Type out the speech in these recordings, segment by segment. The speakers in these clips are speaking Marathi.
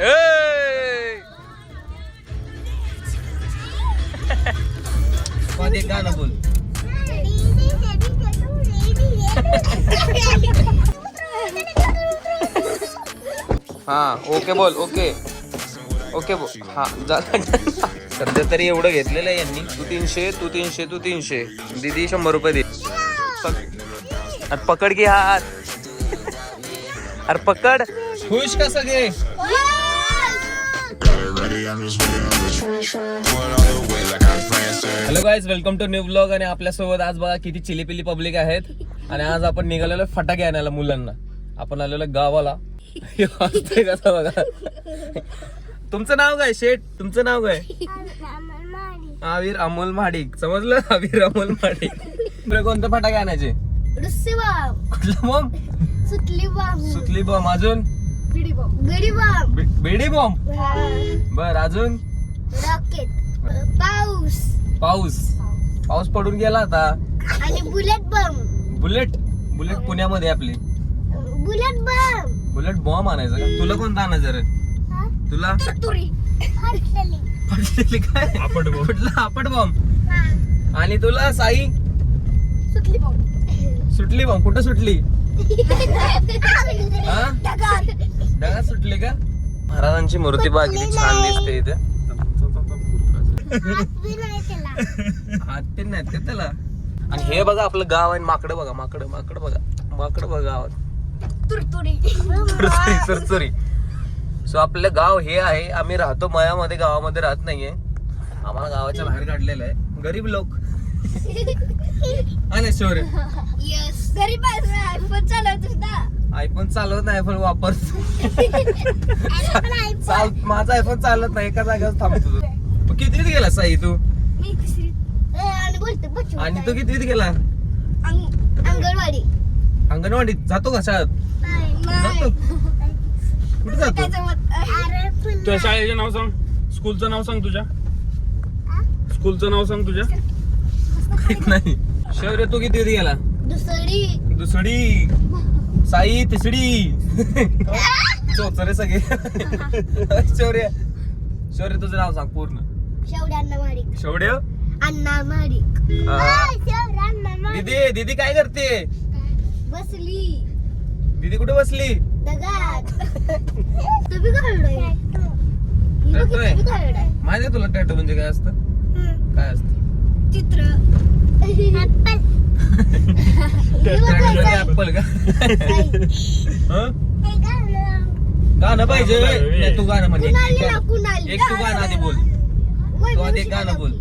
ए! मध्ये एक गाणं बोल हा ओके बोल ओके ओके बोल. हा झालं सध्या तरी एवढं घेतलेलं आहे यांनी. तू तीनशे तू तीनशे तू तीनशे. दीदी शंभर रुपये दे. पकड घे हात. अरे पकड. खुश का सगळे? Hello guys welcome to new blog आणि आपल्यासोबत आज बघा किती चिलीपिली पब्लिक आहेत. आणि आज आपण निघालेलो फटाके आणायला मुलांना. आपण आलेलो गावाला. कसं बघा. तुमचं नाव काय शेठ? तुमचं नाव काय? आवीर अमोल महाडिक समजलं? आवीर अमोल महाडिक तुला कोणतं फटाके आणायचे? कुठलं बॉम्ब सुटली बॉम्ब सुतली बॉम्ब अजून? बिडी बॉम्ब. बिडी बॉम्ब बे- बेडी बॉम्ब? बर अजून? रॉकेट. पाऊस. पाऊस. पाऊस पडून गेला आता. आणि बुलेट बॉम्ब बुलेट? बुलेट पुण्यामध्ये आपली. बुलेट बॉम्ब बुलेट बॉम्ब आणायचं का? तुला कोणता आणायचं रे? तुला? तुरी हरलेली पडलेली काय? आपट कुठला? आपट बॉम्ब. आणि तुला साई? सुटली बॉम्ब. सुटली बॉम्ब. कुठं सुटली? हा? ढगात ढगात सुटली का? महाराजांची मूर्ती बघा किती छान दिसते इथे. हात ते नाहीत का त्याला? आणि हे बघा आपलं गाव आहे माकडं बघा माकडं माकडं बघा माकडं बघा गावात. तुरतुरी. सो आपलं गाव हे आहे आम्ही राहतो मयामध्ये गावामध्ये राहत नाहीये. आम्हाला गावाच्या बाहेर काढलेलं आहे. गरीब लोक. आणि शोर. यस घरी पाहिजे आयफोन चालवतो सुद्धा आयफोन चालवत नाही आयफोन वापर चाल माझा आयफोन चालत नाही एका जागेवर थांबतो तू. कितवीत गेला साई तू? आणि बोलते बच्चू आणि तू कितवीत गेला? अंग- अंगणवाडी. अंगणवाडीत? जातो का शाळेत? जातो. कुठे जातो? अरे तुझ्या शाळेचे नाव सांग. स्कूलचं नाव सांग तुझ्या. स्कूलचं नाव सांग तुझ्या. माहीत नाही. शौर्य तू कितवीत गेला? दुसरी. दुसरी. साई तिसडी चोचरे सगळे. शौर्य. शौर्य तुझं नाव सांग पूर्ण. शेवड्या अण्णा माडिक. शौर्य? अण्णा माडिक. शेवड्या अण्णा माडिक. दीदी दीदी काय करते? बसली. दीदी कुठे बसली? दगात. तुम्ही रडतोय? माहिती तुला टॅटो म्हणजे काय असतं? काय असतं? चित्र. ऍपल का? हं? गाणं पाहिजे. नाही, तू गाणं म्हणे. कुणाली एक गाणं- तू गाणं आधी बोल. तू आधी एक गाणं बोल.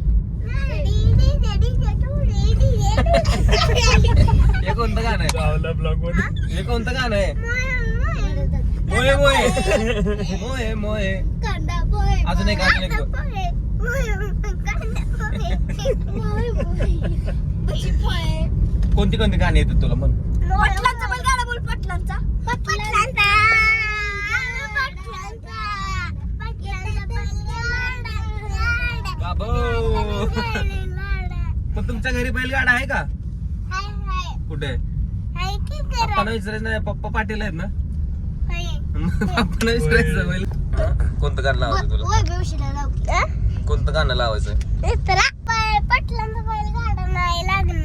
हे कोणतं गाणं आहे? गावला ब्लॉगमध्ये हे? कोणतं गाणं आहे? मोये मोये. मोये मोये. अजून एक, अजून एक बोल. कोणती कोणती गाणी येतात तुला? म्हण. पटलांचा पण गाणं बोल पटलांचा. पटलांचा. बाबो. पण तुमच्या घरी बैलगाडा आहे का? कुठे? पप्पाला विचारायचं नाही पप्पा पाटील आहेत ना? पप्पाला विचारायचं बैल? कोणतं गाणं लावायचं तुला? कोणतं गाणं लावायचं? पटलांचा बैल गाडा नाही लागणार.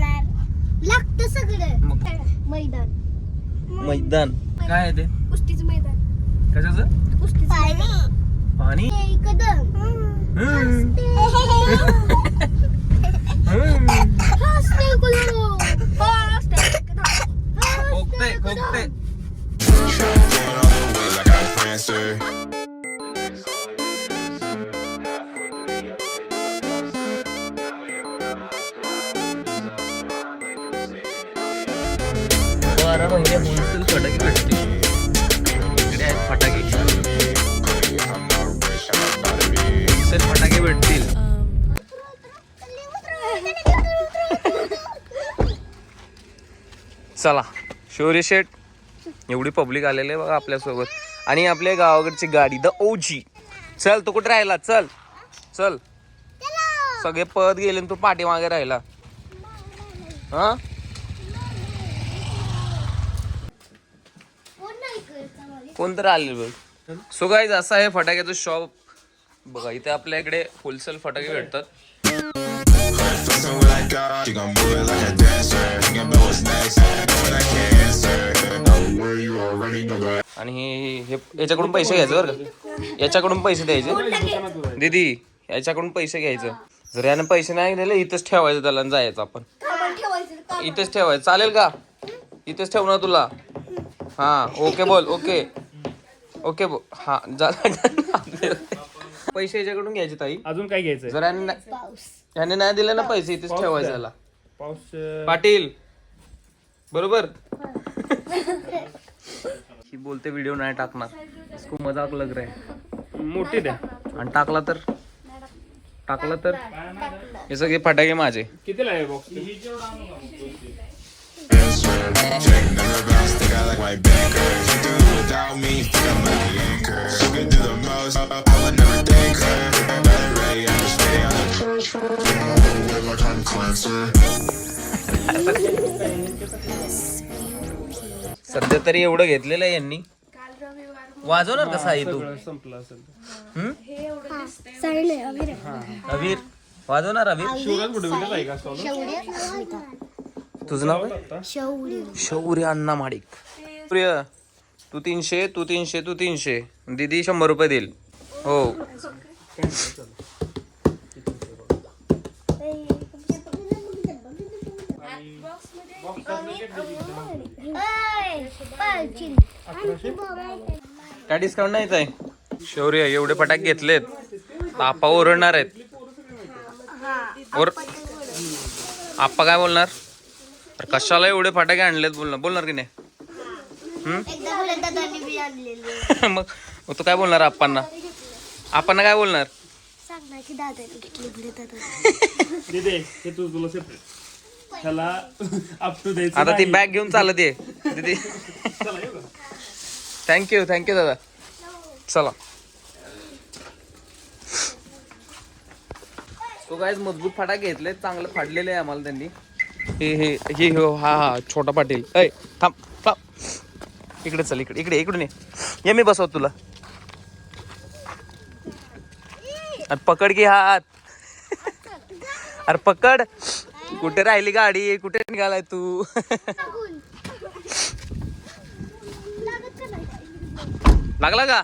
लागत सगळं. मग? मैदान. मैदान. काय आहे ते? कुस्तीचं मैदान. कशाचं? कुस्तीचं मैदान. पाणी? कदम हं. हं. बारा महिने होलसेल फटाके भेटतील इकडे आहेत फटाके. होलसेल फटाके भेटतील. चला शौर्य शेठ एवढी पब्लिक आलेली आहे बघा आपल्यासोबत. आणि आपल्या गावाकडची गाडी द ओजी चल तू कुठे राहिला? चल. चल. सगळे पळत गेले आणि तू पाठीमागे राहिला. हा? कोण तर आले बघ. सो गाईज असं आहे फटाक्याचं शॉप बघा इथे आपल्या इकडे होलसेल फटाके भेटतात. आणि हे याच्याकडून पैसे घ्यायचे बरं का? याच्याकडून पैसे द्यायचे. दीदी याच्याकडून पैसे घ्यायचं. जर यानं पैसे नाही दिले इथंच ठेवायचं त्याला आणि जायचं आपण. इथेच ठेवायचं. चालेल का? इथेच ठेवणार तुला? हा ओके बोल ओके ओके बोल हा जा पैसे याच्याकडून घ्यायचे ताई. अजून काय घ्यायचंय? जर याने याने नाही दिले ना पैसे इथेच ठेवायचं त्याला पाऊस अं, पाटील. बरोबर? ही बोलते व्हिडिओ नाही टाकणार. इसको मजाक लग रहा है. मोठी द्या. आणि टाकला तर? टाकला तर? हे सगळे फटाके माझे. कितीला आहे बॉक्स सध्या तरी एवढं घेतलेलं आहे यांनी. वाजवणार कसा आहे तू? अभिर वाजवणार अभिर? शुगर कुठे तुझं नाव काय? शौर्य. शौर्य अण्णा माडिक. प्रिय तू तीनशे तू तीनशे तू तीनशे. दीदी शंभर रुपये देईल. हो. काय डिस्काउंट नाहीच आहे शौर्य एवढे फटाके घेतलेत. आपा ओरडणार आहेत. ओर आप्पा काय बोलणार? अरे कशाला एवढे फटाके आणलेत? बोलणार बोलणार की नाही मग मग तू काय बोलणार आप्पांना? आप्पांना काय बोलणार? हे आता ती. बॅग घेऊन चालत ये. दीदी? थँक्यू थँक्यू दादा. चला. तो काय मजबूत फटाके घेतले चांगलं फाडलेले आहे आम्हाला त्यांनी. हे हे हे हो हा हा छोटा पाटील. ऐ थांब थांब. इकडे चल इकडे इकडे इकडून ये. ये मी बसवत तुला. अरे पकड की हात. अरे पकड. कुठे राहिली गाडी? कुठे निघालाय तू? लागला का?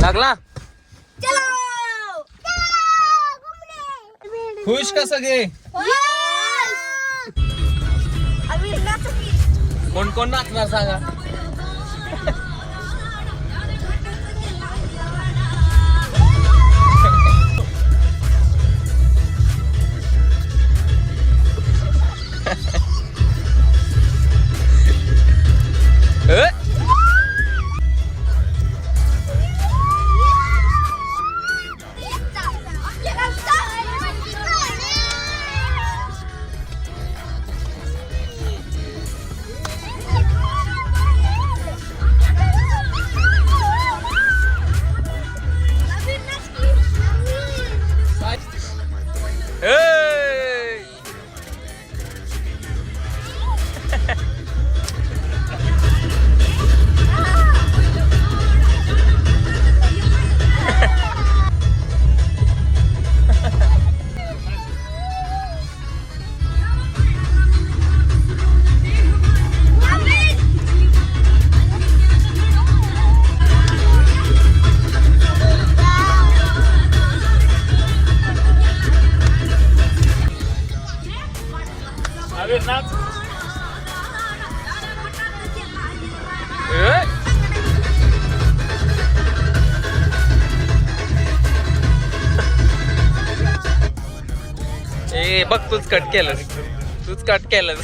लागला? खुश का सगळे? कोण कोण नाचणार सांगा? बघ तूच कट केलंस. तूच कट केलंस.